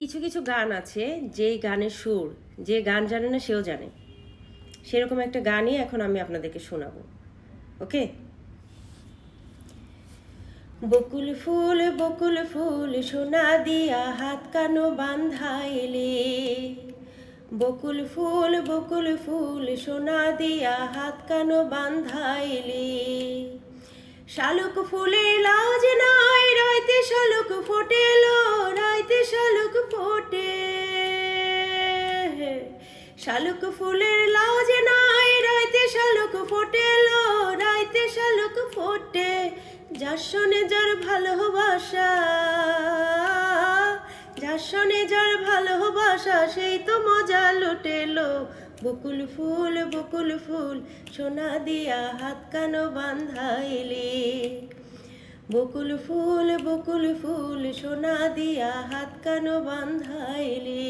কিছু কিছু গান আছে যেই গানের সুর, যে গান জানে না সেও জানে। সেরকম একটা গানই এখন আমি আপনাদেরকে শোনাবো। ওকে? বকুল ফুল বকুল ফুল সোনা দিয়া হাত কানো বান্ধাইলে বকুল ফুল বকুল ফুল সোনা দিয়া হাত কানো বান্ধাইলে শালুক ফুলের লাজ নাই, রাইতে শালুক ফোটেলো শালুক ফুলের লাজ নাই, রাইতে শালুক ফোটেলো, রাইতে শালুক ফোটে। যার শোনে যার ভালোবাসা, যার শোনে যার ভালোবাসা, সেই তো মজা লুটেলো। বকুল ফুল বকুল ফুল, সোনা দিয়া হাত কানো বান্ধাইলে? বকুল ফুল বকুল ফুল, সোনা দিয়া হাত কানো বান্ধাইলে?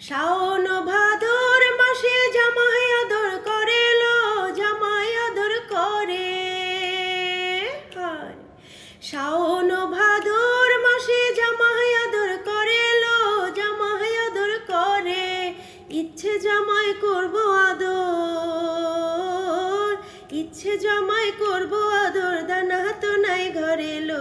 শাওন ভাদর মাসে জামাই আদর করে লো জামাই আদর করে। শাওন ভাদর মাসে জামাই আদর করে লো জামাই আদর করে ইচ্ছে জামাই করব আদর, ইচ্ছে জামাই করব